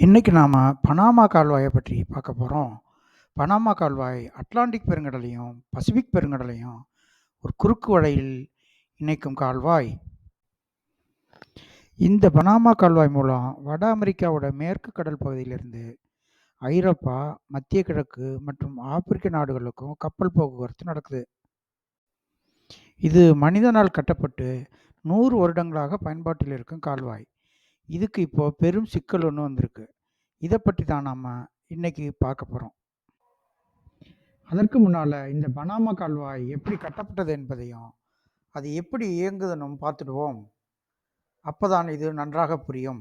இன்றைக்கி நாம் பனாமா கால்வாயை பற்றி பார்க்க போகிறோம் பனாமா கால்வாய் அட்லாண்டிக் பெருங்கடலையும், பசிபிக் பெருங்கடலையும் ஒரு குறுக்கு வழியில் இணைக்கும் கால்வாய். இந்த பனாமா கால்வாய் மூலம் வட அமெரிக்காவோட மேற்கு கடல் பகுதியிலிருந்து ஐரோப்பா, மத்திய கிழக்கு மற்றும் ஆப்பிரிக்க நாடுகளுக்கும் கப்பல் போக்குவரத்து நடக்குது. இது மனிதனால் கட்டப்பட்டு நூறு வருடங்களாக பயன்பாட்டில் இருக்கும் கால்வாய். இதுக்கு இப்போ பெரும் சிக்கல் ஒன்று வந்திருக்கு. இதை பற்றி தான் நாம் இன்னைக்கு பார்க்க போகிறோம் அதற்கு முன்னால இந்த பனாமா கால்வாய் எப்படி கட்டப்பட்டது என்பதையும், அது எப்படி இயங்குதுன்னு பார்த்துடுவோம். அப்போதான் இது நன்றாக புரியும்.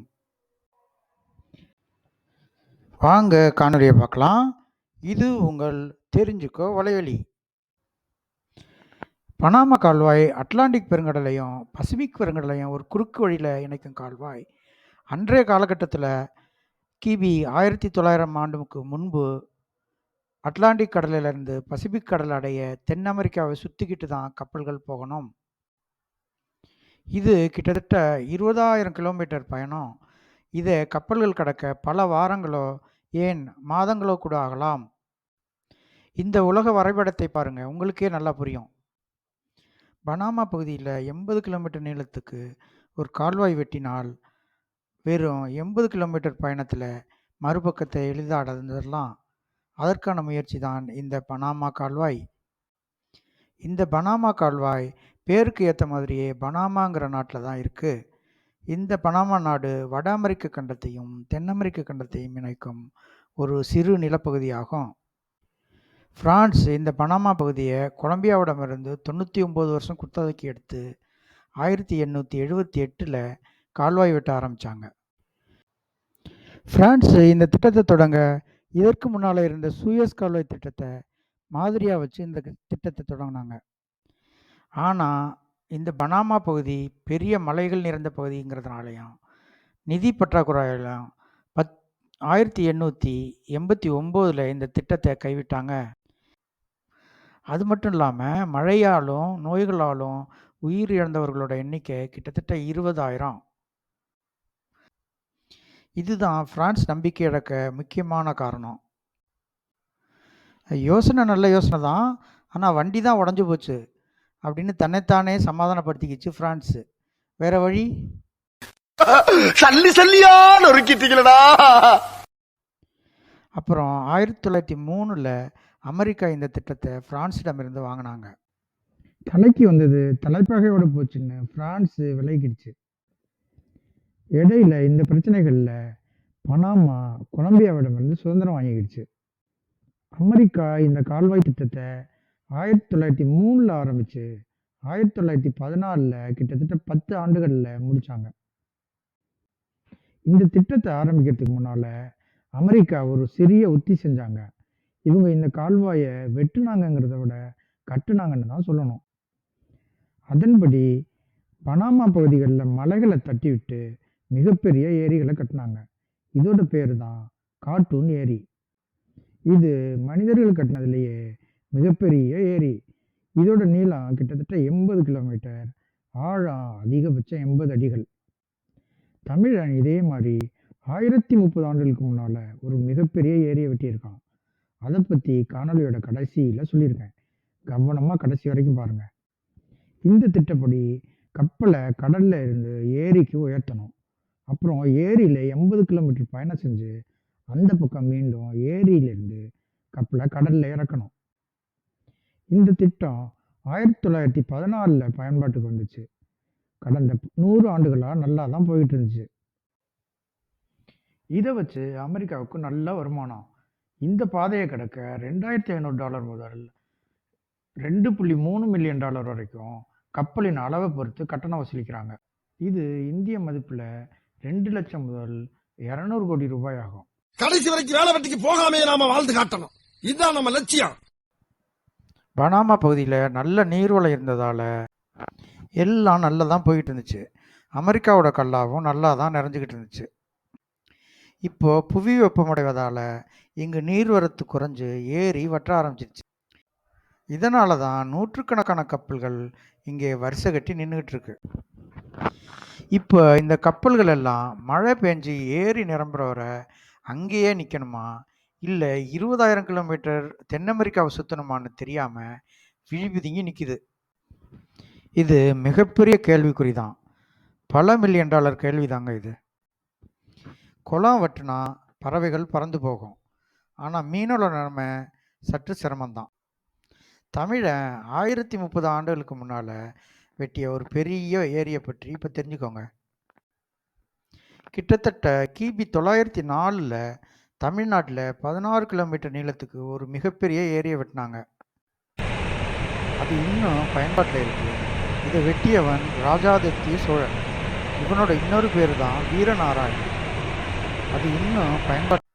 வாங்க காணொலியை பார்க்கலாம். இது உங்கள் தெரிஞ்சுக்கோ வலைவழி. பனாமா கால்வாய் அட்லாண்டிக் பெருங்கடலையும், பசிபிக் பெருங்கடலையும் ஒரு குறுக்கு வழியில் இணைக்கும் கால்வாய். அன்றைய காலகட்டத்தில் கிபி 1900 ஆண்டுக்கு முன்பு அட்லாண்டிக் கடலிலிருந்து பசிபிக் கடல் அடைய தென் அமெரிக்காவை சுற்றிக்கிட்டு தான் கப்பல்கள் போகணும். இது கிட்டத்தட்ட 20,000 கிலோமீட்டர் பயணம். இதை கப்பல்கள் கடக்க பல வாரங்களோ, ஏன் மாதங்களோ கூட ஆகலாம். இந்த உலக வரைபடத்தை பாருங்கள் உங்களுக்கே நல்லா புரியும். பனாமா பகுதியில் எண்பது கிலோமீட்டர் நீளத்துக்கு ஒரு கால்வாய் வெட்டினால், வெறும் 80 கிலோமீட்டர் பயணத்தில் மறுபக்கத்தை எளிதா அடைந்துடலாம். அதற்கான முயற்சி தான் இந்த பனாமா கால்வாய். இந்த பனாமா கால்வாய் பேருக்கு ஏற்ற மாதிரியே பனாமாங்கிற நாட்டில் தான் இருக்குது இந்த பனாமா நாடு வட அமெரிக்க கண்டத்தையும், தென் அமெரிக்க கண்டத்தையும் இணைக்கும் ஒரு சிறு நிலப்பகுதியாகும். பிரான்ஸ் இந்த பனாமா பகுதியை கொலம்பியாவிடமிருந்து 99 வருஷம் குத்தகைக்கு எடுத்து 1878ல கால்வாய் வெட்ட ஆரம்பித்தாங்க பிரான்ஸ் இந்த திட்டத்தை தொடங்க, இதற்கு முன்னால் இருந்த சூயஸ் கால்வாய் திட்டத்தை மாதிரியாக வச்சு இந்த திட்டத்தை தொடங்கினாங்க ஆனால் இந்த பனாமா பகுதி பெரிய மலைகள் நிறைந்த பகுதிங்கிறதுனாலையும் நிதி பற்றாக்குறையிலும் பத் 1889ல இந்த திட்டத்தை கைவிட்டாங்க. அது மட்டும் இல்லாமல் மழையாலும், நோய்களாலும் உயிர் இழந்தவர்களோட எண்ணிக்கை கிட்டத்தட்ட 20,000. இதுதான் பிரான்ஸ் நம்பிக்கை இழக்க முக்கியமான காரணம். யோசனை நல்ல யோசனை தான். ஆனா வண்டி தான் உடைஞ்சு போச்சு. அப்படின்னு தன்னைத்தானே சமாதானப்படுத்திக்கிச்சு பிரான்ஸ். வேற வழி? சல்லி சல்லியா நொறுக்கிட்டீங்களடா அப்புறம் 1903ல அமெரிக்கா இந்த திட்டத்த பிரான்சிடமிருந்து வாங்குனாங்க. தலைக்கு வந்தது தலைப்பகையோட போச்சுன்னு பிரான்ஸ் விலகிடுச்சு. இடையில இந்த பிரச்சனைகளில் பனாமா கொலம்பியாவிடமிருந்து சுதந்திரம் வாங்கிக்கிடுச்சு. அமெரிக்கா இந்த கால்வாய் திட்டத்தை ஆயிரத்தி தொள்ளாயிரத்தி மூணில் ஆரம்பித்து ஆயிரத்தி தொள்ளாயிரத்தி பதினாலில் கிட்டத்தட்ட பத்து ஆண்டுகளில் முடித்தாங்க இந்த திட்டத்தை ஆரம்பிக்கிறதுக்கு முன்னால் அமெரிக்கா ஒரு சிறிய உத்தி செஞ்சாங்க. இவங்க இந்த கால்வாயை வெட்டுனாங்கங்கிறத விட கட்டுனாங்கன்னு தான் சொல்லணும். அதன்படி பனாமா பகுதிகளில் மலைகளை தட்டிவிட்டு மிகப்பெரிய ஏரிகளை கட்டினாங்க இதோட பேர் தான் கார்ட்டூன் ஏரி. இது மனிதர்கள் கட்டினதுலேயே மிகப்பெரிய ஏரி. இதோட நீளம் கிட்டத்தட்ட 80 கிலோமீட்டர், ஆழம் அதிகபட்சம் 80 அடிகள். தமிழன் இதே மாதிரி ஆயிரத்தி முப்பது ஆண்டுகளுக்கு முன்னால் ஒரு மிகப்பெரிய ஏரியை வெட்டியிருக்கான். அதை பற்றி காணொளியோட கடைசியில் சொல்லியிருக்கேன். கவனமாக கடைசி வரைக்கும் பாருங்கள் இந்த திட்டப்படி கப்பலை கடலில் இருந்து ஏரிக்கு உயர்த்தணும். அப்புறம் ஏரியில் எண்பது கிலோமீட்டர் பயணம் செஞ்சு, அந்த பக்கம் மீண்டும் ஏரியிலிருந்து கப்பலை கடலில் இறக்கணும். இந்த திட்டம் 1914ல பயன்பாட்டுக்கு வந்துச்சு. கடந்த நூறு ஆண்டுகளாக நல்லா தான் போயிட்டு இருந்துச்சு. இதை வச்சு அமெரிக்காவுக்கு நல்ல வருமானம். இந்த பாதையை கிடக்க ரெண்டாயிரத்தி ஐநூறு டாலர் முதல் $2.3 மில்லியன் டாலர் வரைக்கும் கப்பலின் அளவை பொறுத்து கட்டணம் வசூலிக்கிறாங்க. இது இந்திய மதிப்பில் 2 லட்சம் முதல் 200 கோடி ரூபாய் ஆகும். கடைசி வரைக்கும் வேலை வெட்டிக்கு போகாமே நாம வாழ்ந்து காட்டணும் இதுதான் நம்ம லட்சியம் பனாமா பகுதியில நல்ல நீர்வளம் இருந்ததால, எல்லாம் நல்லா தான் போயிட்டு இருந்துச்சு. அமெரிக்காவோட கல்லாவும் நல்லா தான் நிறைஞ்சுகிட்டு இருந்துச்சு. இப்போ புவி வெப்பமடைவதால இங்கு நீர்வரத்து குறைஞ்சு ஏரி வற்ற ஆரம்பிச்சிருச்சு. இதனால தான் நூற்றுக்கணக்கான கப்பல்கள் இங்கே வரிசை கட்டி நின்னுகிட்டு இருக்கு. இப்போ இந்த கப்பல்கள் எல்லாம் மழை பெஞ்சு ஏரி நிரம்புற வரை அங்கேயே நிற்கணுமா இல்லை இருபதாயிரம் கிலோமீட்டர் தென் அமெரிக்காவை சுற்றணுமான்னு தெரியாமல் விழி பிதுங்கி இது மிகப்பெரிய கேள்விக்குறி தான். பல மில்லியன் டாலர் கேள்விதாங்க இது. குளம் வட்டுனா பறவைகள் பறந்து போகும். ஆனால் மீனோட நிலைமை சற்று சிரமந்தான் தமிழை ஆயிரத்தி முப்பது ஆண்டுகளுக்கு முன்னால் வெட்டிய ஒரு பெரிய ஏரியை பற்றி இப்போ தெரிஞ்சுக்கோங்க. கிட்டத்தட்ட கிபி தொள்ளாயிரத்தி நாலில் தமிழ்நாட்டில் பதினாறு கிலோமீட்டர் நீளத்துக்கு ஒரு மிகப்பெரிய ஏரியை வெட்டினாங்க அது இன்னும் பயன்பாட்டில் இருக்கு. இதை வெட்டியவன் ராஜாதித்ய சோழன். இவனோட இன்னொரு பேர் தான் வீரநாராயணன். அது இன்னும் பயன்பாட்டு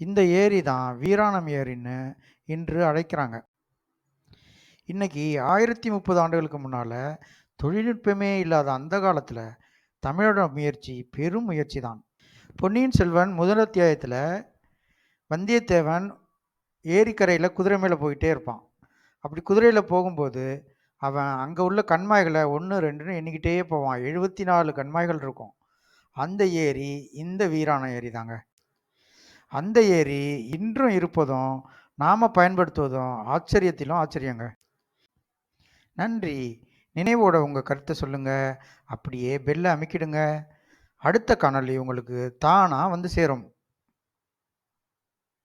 இந்த ஏரி தான் வீராணம் ஏரின்னு இன்று அழைக்கிறாங்க. இன்னைக்கு 1030 ஆண்டுகளுக்கு முன்னால் தொழில்நுட்பமே இல்லாத அந்த காலத்தில் தமிழோட முயற்சி பெரும் முயற்சி தான். பொன்னியின் செல்வன் முதல் அத்தியாயத்தில் வந்தியத்தேவன் ஏரிக்கரையில் குதிரை மேலே போயிட்டே இருப்பான். அப்படி குதிரையில் போகும்போது அவன் அங்கே உள்ள கண்மாய்களை ஒன்று ரெண்டுன்னு எண்ணிக்கிட்டே போவான். 74 கண்மாய்கள் இருக்கும். அந்த ஏரி இந்த வீராணம் ஏரி தாங்க. அந்த ஏரி இன்றும் இருப்பதும், நாம் பயன்படுத்துவதும் ஆச்சரியத்திலும் ஆச்சரியங்க. நன்றி. நினைவோட உங்கள் கருத்தை சொல்லுங்கள் அப்படியே பெல்லை அமைக்கிடுங்க அடுத்த காணொளி உங்களுக்கு தானாக வந்து சேரும்.